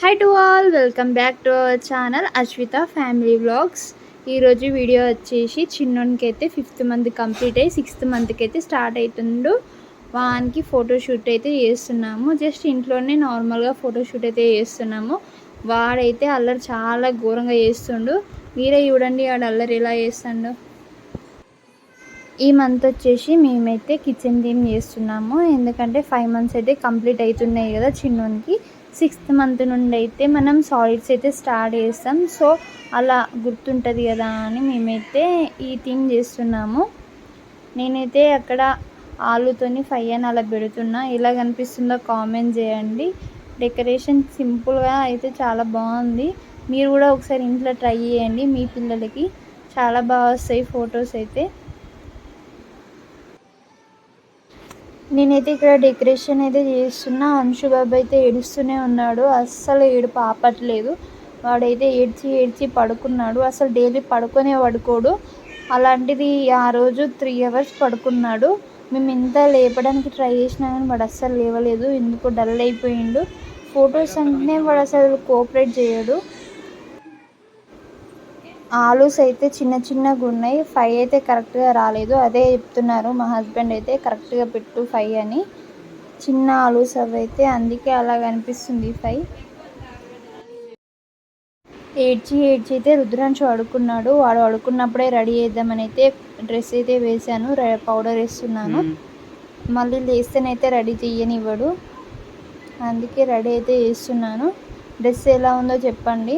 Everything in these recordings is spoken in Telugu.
Hi to all welcome back to our channel Ashwitha family vlogs ఈరోజు వీడియో వచ్చేసి చిన్నోనికి అయితే ఫిఫ్త్ మంత్ కంప్లీట్ అయ్యి సిక్స్త్ మంత్కి అయితే స్టార్ట్ అవుతుండు వానికి ఫోటోషూట్ అయితే చేస్తున్నాము. జస్ట్ ఇంట్లోనే నార్మల్గా ఫోటోషూట్ అయితే చేస్తున్నాము. వాడైతే అల్లరి చాలా ఘోరంగా చేస్తుండు. మీరే చూడండి వాడు అల్లరి ఎలా చేస్తుండో. ఈ మంత్ వచ్చేసి మేమైతే కిచెన్ థీమ్ చేస్తున్నాము. ఎందుకంటే ఫైవ్ మంత్స్ అయితే కంప్లీట్ అవుతున్నాయి కదా చిన్నోనికి. సిక్స్త్ మంత్ నుండి అయితే మనం సాలిడ్స్ అయితే స్టార్ట్ చేస్తాం. సో అలా గుర్తుంటుంది కదా అని మేమైతే ఈ థీమ్ చేస్తున్నాము. నేనైతే అక్కడ ఆలుతోని ఫైవ్ అని అలా పెడుతున్నా. ఎలా కనిపిస్తుందో కామెంట్ చేయండి. డెకరేషన్ సింపుల్గా అయితే చాలా బాగుంది. మీరు కూడా ఒకసారి ఇంట్లో ట్రై చేయండి. మీ పిల్లలకి చాలా బాగా వస్తాయి ఫొటోస్ అయితే. నేనైతే ఇక్కడ డెకరేషన్ అయితే చేస్తున్నా. అంశు బాబు అయితే ఏడుస్తూనే ఉన్నాడు. అస్సలు ఏడు పాపట్లేదు. వాడైతే ఏడ్చి ఏడ్చి పడుకున్నాడు. అసలు డైలీ పడుకొనే పడుకోడు. అలాంటిది ఆ రోజు త్రీ అవర్స్ పడుకున్నాడు. మేము ఇంత లేపడానికి ట్రై చేసినా కానీ వాడు అస్సలు లేవలేదు. ఎందుకు డల్ అయిపోయిండు. ఫొటోస్ అంటేనే వాడు అసలు కోఆపరేట్ చేయడు. ఆలూస్ అయితే చిన్న చిన్నగా ఉన్నాయి. ఫైవ్ అయితే కరెక్ట్గా రాలేదు. అదే చెప్తున్నారు మా హస్బెండ్ అయితే కరెక్ట్గా పెట్టు ఫైవ్ అని. చిన్న ఆలూస్ అవి అయితే అందుకే అలా కనిపిస్తుంది ఫైవ్ ఏడ్చి ఏడ్చి అయితే రుద్రాంశు అడుకున్నాడు వాడు అడుకున్నప్పుడే రెడీ చేద్దామని అయితే డ్రెస్ అయితే వేసాను పౌడర్ వేస్తున్నాను. మళ్ళీ లేస్తేనైతే రెడీ చెయ్యనివ్వడు అందుకే రెడీ అయితే చేస్తున్నాను. డ్రెస్ ఎలా ఉందో చెప్పండి.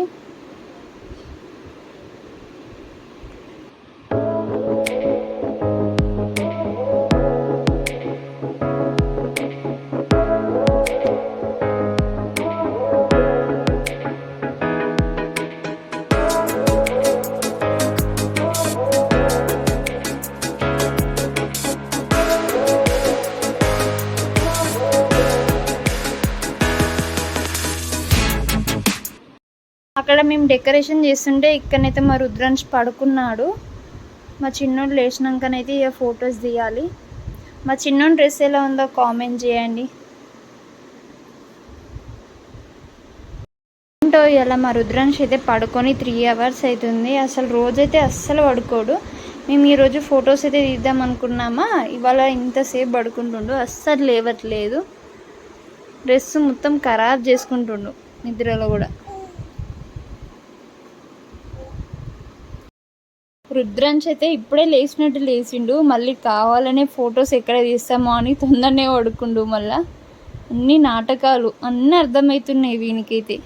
అక్కడ మేము డెకరేషన్ చేస్తుంటే ఇక్కడనైతే మా రుద్రాంశ్ పడుకున్నాడు. మా చిన్నోడు లేచినాకనైతే ఇక ఫొటోస్ తీయాలి మా చిన్నోడు డ్రెస్ ఎలా ఉందో కామెంట్ చేయండి. ఏంటో ఇలా మా రుద్రాంశ్ అయితే పడుకొని త్రీ అవర్స్ అవుతుంది. అసలు రోజైతే అస్సలు పడుకోడు. మేము ఈరోజు ఫొటోస్ అయితే తీద్దాం అనుకున్నామా? ఇవాళ ఇంతసేపు పడుకుంటుండు. అస్సలు లేవట్లేదు. డ్రెస్ మొత్తం ఖరాబ్ చేసుకుంటుండు నిద్రలో కూడా. రుద్రాంశ్ అయితే ఇప్పుడే లేచినట్టు లేచిండు. మళ్ళీ కావాలనే ఫొటోస్ ఎక్కడ తీస్తామో అని తొందరనే పడుకుండు మళ్ళా. అన్ని నాటకాలు అన్నీ అర్థమవుతున్నాయి వీనికైతే.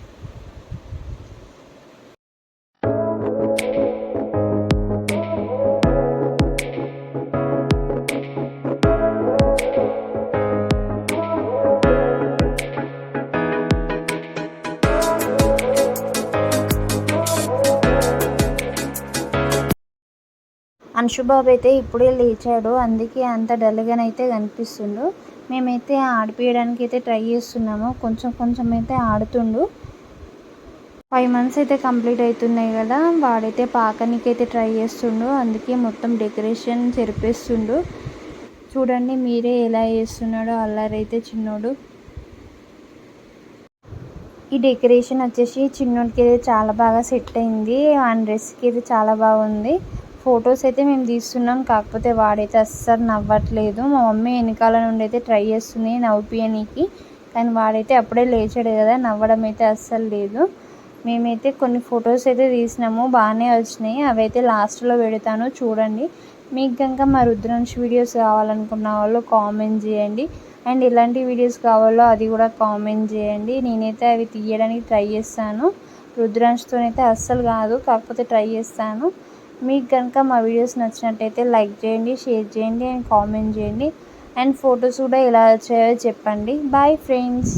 అంశుబాబు అయితే ఇప్పుడే లేచాడు. అందుకే అంత డల్గానైతే కనిపిస్తుండు. మేమైతే ఆడిపియడానికి అయితే ట్రై చేస్తున్నాము. కొంచెం కొంచెం అయితే ఆడుతుండు. ఫైవ్ మంత్స్ అయితే కంప్లీట్ అవుతున్నాయి కదా. వాడైతే పాకనికి అయితే ట్రై చేస్తుండు. అందుకే మొత్తం డెకరేషన్ జరిపేస్తుండు చూడండి మీరే ఎలా చేస్తున్నాడో. అల్లారైతే చిన్నోడు. ఈ డెకరేషన్ వచ్చేసి చిన్నోడికి అయితే చాలా బాగా సెట్ అయింది. ఆ డ్రెస్కి అయితే చాలా బాగుంది. ఫొటోస్ అయితే మేము తీస్తున్నాం. కాకపోతే వాడైతే అస్సలు నవ్వట్లేదు. మా మమ్మీ వెనకాల నుండి అయితే ట్రై చేస్తుంది నవ్వుపియనీకి కానీ వాడైతే అప్పుడే లేచాడు కదా నవ్వడం అయితే అస్సలు లేదు. మేమైతే కొన్ని ఫొటోస్ అయితే తీసినాము. బాగానే వచ్చినాయి. అవైతే లాస్ట్లో పెడతాను. చూడండి. మీకు కనుక మా రుద్రాంశ్ వీడియోస్ కావాలనుకున్న వాళ్ళు కామెంట్ చేయండి. అండ్ ఎలాంటి వీడియోస్ కావాలో అది కూడా కామెంట్ చేయండి. నేనైతే అవి తీయడానికి ట్రై చేస్తాను. రుద్రాంశ్తో అస్సలు కాదు. కాకపోతే ట్రై చేస్తాను. మీకు కనుక మా వీడియోస్ నచ్చినట్టయితే లైక్ చేయండి షేర్ చేయండి అండ్ కామెంట్ చేయండి. అండ్ ఫొటోస్ కూడా ఎలా వచ్చాయో చెప్పండి. Bye friends